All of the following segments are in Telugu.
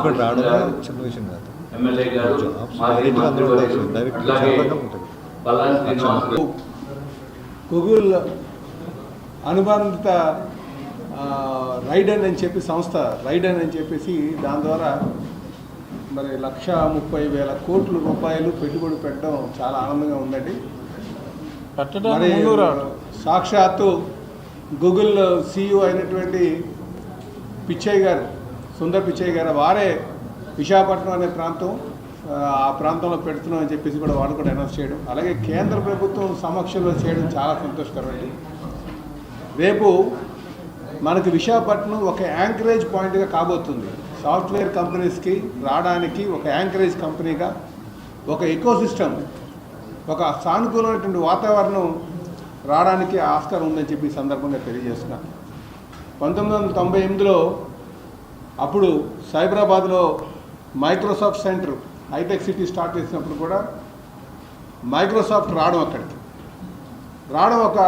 అనౌన్స్మెంట్ రావడం చిన్న విషయం కాదు. గూగుల్ అనుబంధిత రైడన్ అని చెప్పి సంస్థ రైడన్ అని చెప్పేసి దాని ద్వారా మరి లక్ష ముప్పై వేల కోట్ల రూపాయలు పెట్టుబడి పెట్టడం చాలా ఆనందంగా ఉందండి. మరి సాక్షాత్తు గూగుల్ సీఈఓ అయినటువంటి పిచ్చయ్య గారు సుందర్ పిచ్చయ్య గారు వారే విశాఖపట్నం అనే ప్రాంతం ఆ, ప్రాంతంలో పెడుతున్నామని చెప్పేసి కూడా వాడు కూడా అనౌన్స్ చేయడం. అలాగే కేంద్ర ప్రభుత్వం సమక్షంలో చేయడం చాలా సంతోషకరమండి. రేపు మనకి విశాఖపట్నం ఒక యాంకరేజ్ పాయింట్గా కాబోతుంది. సాఫ్ట్వేర్ కంపెనీస్కి రావడానికి ఒక యాంకరేజ్ కంపెనీగా ఒక ఎకోసిస్టమ్ ఒక సానుకూలమైనటువంటి వాతావరణం రావడానికి ఆస్కారం ఉందని చెప్పి సందర్భంగా తెలియజేస్తున్నాను. పంతొమ్మిది వందల తొంభై ఎనిమిదిలో అప్పుడు సైబరాబాద్లో Microsoft centre Hitec City start చేసినప్పుడు కూడా మైక్రోసాఫ్ట్ రావడం అక్కడికి. రావడం ఒక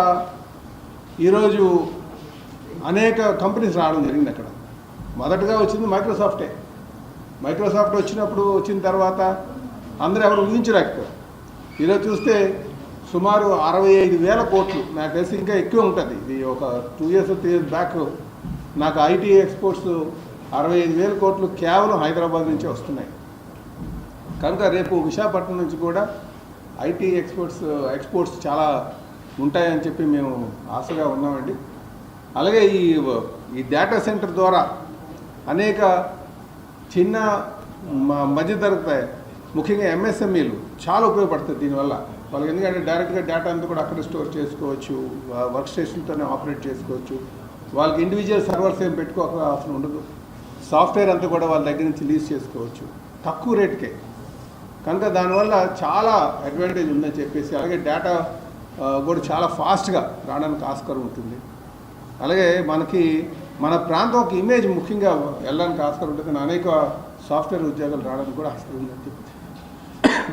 ఈరోజు అనేక కంపెనీస్ రావడం జరిగింది అక్కడ. మొదటగా వచ్చింది మైక్రోసాఫ్టే. మైక్రోసాఫ్ట్ వచ్చినప్పుడు వచ్చిన తర్వాత అందరూ ఎవరు ఊహించలేకపోయారు. ఈరోజు చూస్తే సుమారు అరవై ఐదు వేల కోట్లు నాకు తెలిసి ఇంకా ఎక్కువ ఉంటుంది. ఇది ఒక two years three years back నాకు ఐటీ ఎక్స్పోర్ట్స్ అరవై ఐదు వేల కోట్లు కేవలం హైదరాబాద్ నుంచే వస్తున్నాయి. కనుక రేపు విశాఖపట్నం నుంచి కూడా ఐటీ ఎక్స్పోర్ట్స్ ఎక్స్పోర్ట్స్ చాలా ఉంటాయని చెప్పి మేము ఆశగా ఉన్నామండి. అలాగే ఈ ఈ డేటా సెంటర్ ద్వారా అనేక చిన్న మ- మధ్య తరగతాయి ముఖ్యంగా ఎంఎస్ఎంఈలు చాలా ఉపయోగపడుతుంది దీనివల్ల. వాళ్ళకి ఎందుకంటే డైరెక్ట్గా డేటా అంతా కూడా అక్కడ స్టోర్ చేసుకోవచ్చు వర్క్ స్టేషన్తోనే ఆపరేట్ చేసుకోవచ్చు. వాళ్ళకి ఇండివిజువల్ సర్వర్స్ ఏం పెట్టుకోక అవసరం ఉండదు. సాఫ్ట్వేర్ అంతా కూడా వాళ్ళ దగ్గర నుంచి లీజ్ చేసుకోవచ్చు. తక్కువ రేట్కే. కనుక దానివల్ల చాలా అడ్వాంటేజ్ ఉందని చెప్పేసి అలాగే డేటా కూడా చాలా ఫాస్ట్గా రావడానికి ఆస్కారం ఉంటుంది. అలాగే మనకి మన ప్రాంతం ఒక ఇమేజ్ ముఖ్యంగా వెళ్ళడానికి ఆస్కారం ఉంటుంది. అనేక సాఫ్ట్వేర్ ఉద్యోగాలు రావడానికి కూడా ఆస్కారం ఉందని చెప్పి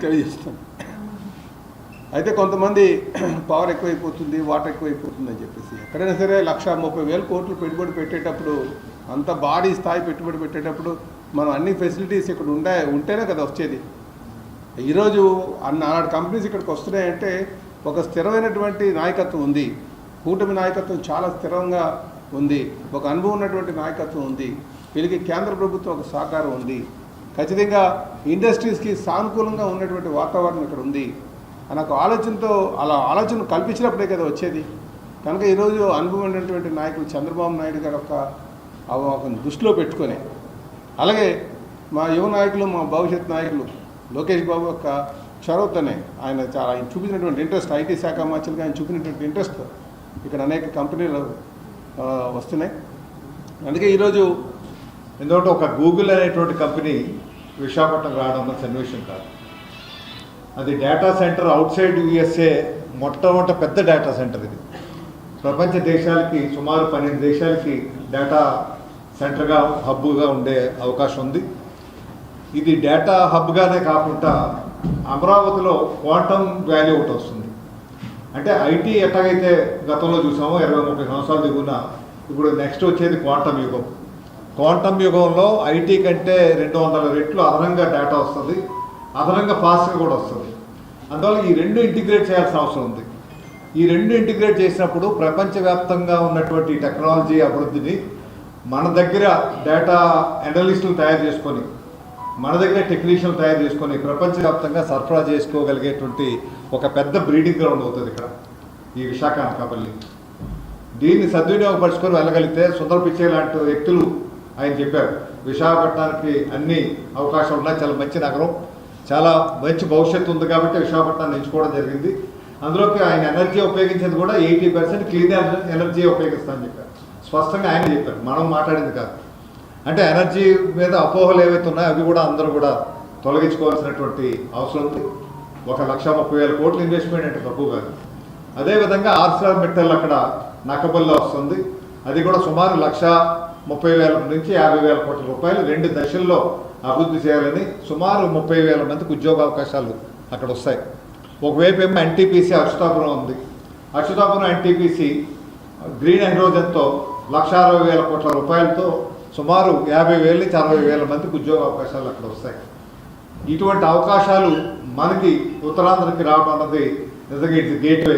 తెలియజేస్తాను. అయితే కొంతమంది పవర్ ఎక్కువైపోతుంది వాటర్ ఎక్కువైపోతుంది అని చెప్పేసి. ఎక్కడైనా సరే లక్ష ముప్పై వేల కోట్లు పెట్టుబడి పెట్టేటప్పుడు అంత బాడీ స్థాయి పెట్టుబడి పెట్టేటప్పుడు మనం అన్ని ఫెసిలిటీస్ ఇక్కడ ఉండే ఉంటేనే కదా వచ్చేది. ఈరోజు అన్న ఆనాడు కంపెనీస్ ఇక్కడికి వస్తున్నాయంటే ఒక స్థిరమైనటువంటి నాయకత్వం ఉంది. కూటమి నాయకత్వం చాలా స్థిరంగా ఉంది. ఒక అనుభవం ఉన్నటువంటి నాయకత్వం ఉంది. వీళ్ళకి కేంద్ర ప్రభుత్వం ఒక సహకారం ఉంది. ఖచ్చితంగా ఇండస్ట్రీస్కి సానుకూలంగా ఉన్నటువంటి వాతావరణం ఇక్కడ ఉంది. అని ఒక ఆలోచనతో అలా ఆలోచన కల్పించినప్పుడే కదా వచ్చేది. కనుక ఈరోజు అనుభవం ఉన్నటువంటి నాయకులు చంద్రబాబు నాయుడు గారు ఒక ఒక దృష్టిలో పెట్టుకొని. అలాగే మా యువ నాయకులు మా భవిష్యత్ నాయకులు లోకేష్ బాబు యొక్క చొరవతోనే ఆయన చాలా ఆయన చూపించినటువంటి ఇంట్రెస్ట్ ఐటీ శాఖ మార్చులుగా ఆయన చూపినటువంటి ఇంట్రెస్ట్ ఇక్కడ అనేక కంపెనీలు వస్తున్నాయి. అందుకే ఈరోజు ఎందుకంటే ఒక గూగుల్ అనేటువంటి కంపెనీ విశాఖపట్నం రావడం అన్న సన్నివేశం కాదు. అది data centre outside USA మొట్టమొదట పెద్ద డేటా సెంటర్ ఇది. ప్రపంచ దేశాలకి సుమారు పన్నెండు దేశాలకి డేటా సెంటర్గా హబ్గా ఉండే అవకాశం ఉంది. ఇది డేటా హబ్గానే కాకుండా అమరావతిలో క్వాంటమ్ వ్యాల్యూ ఒకటి వస్తుంది. అంటే ఐటీ ఎట్లాగైతే గతంలో చూసామో ఇరవై ముప్పై సంవత్సరాల దిగున ఇప్పుడు నెక్స్ట్ వచ్చేది క్వాంటమ్ యుగం. క్వాంటమ్ యుగంలో ఐటీ కంటే రెండు వందల రెట్లు అదనంగా డేటా వస్తుంది. అదనంగా ఫాస్ట్గా కూడా వస్తుంది. అందువల్ల ఈ రెండు ఇంటిగ్రేట్ చేయాల్సిన అవసరం ఉంది. ఈ రెండు ఇంటిగ్రేట్ చేసినప్పుడు ప్రపంచవ్యాప్తంగా ఉన్నటువంటి టెక్నాలజీ అభివృద్ధిని మన దగ్గర డేటా అనలిస్టులు తయారు చేసుకొని మన దగ్గర టెక్నీషియన్లు తయారు చేసుకొని ప్రపంచవ్యాప్తంగా సరఫరా చేసుకోగలిగేటువంటి ఒక పెద్ద బ్రీడింగ్ గ్రౌండ్ అవుతుంది ఇక్కడ ఈ విశాఖ అనకాపల్లి. దీన్ని సద్వినియోగపరుచుకొని వెళ్ళగలిగితే సుందర పిచ్చే లాంటి వ్యక్తులు ఆయన చెప్పారు. విశాఖపట్నానికి అన్ని అవకాశాలు ఉన్నాయి. చాలా మంచి నగరం. చాలా మంచి భవిష్యత్తు ఉంది కాబట్టి విశాఖపట్నాన్ని ఎంచుకోవడం జరిగింది. అందులోకి ఆయన ఎనర్జీ ఉపయోగించేది కూడా ఎయిటీ పర్సెంట్ క్లీన్ ఎనర్జీ ఉపయోగిస్తానని చెప్పారు. స్పష్టంగా ఆయన చెప్పారు. మనం మాట్లాడింది కాదు. అంటే ఎనర్జీ మీద అపోహలు ఏవైతే ఉన్నాయో అవి కూడా అందరూ కూడా తొలగించుకోవాల్సినటువంటి అవసరం ఉంది. ఒక లక్ష ముప్పై వేల కోట్లు ఇన్వెస్ట్మెంట్ అంటే తక్కువ కాదు. అదేవిధంగా ఆర్సిఆర్ మెట్టల్ అక్కడ నక్కబల్లో వస్తుంది. అది కూడా సుమారు లక్ష ముప్పై వేల నుంచి యాభై వేల కోట్ల రూపాయలు రెండు దశల్లో అభివృద్ధి చేయాలని సుమారు ముప్పై వేల మందికి ఉద్యోగ అవకాశాలు అక్కడ వస్తాయి. ఒకవైపు ఏమో ఎన్టీపీసీ అచ్యుతాపురం ఉంది. అచ్యుతాపురం ఎన్టీపీసీ గ్రీన్ హైడ్రోజన్తో లక్ష అరవై వేల కోట్ల రూపాయలతో సుమారు యాభై వేల నుంచి అరవై వేల మందికి ఉద్యోగ అవకాశాలు అక్కడ వస్తాయి. ఇటువంటి అవకాశాలు మనకి ఉత్తరాంధ్రకి రావడం అన్నది నిజంగా ఇట్స్ గేట్వే.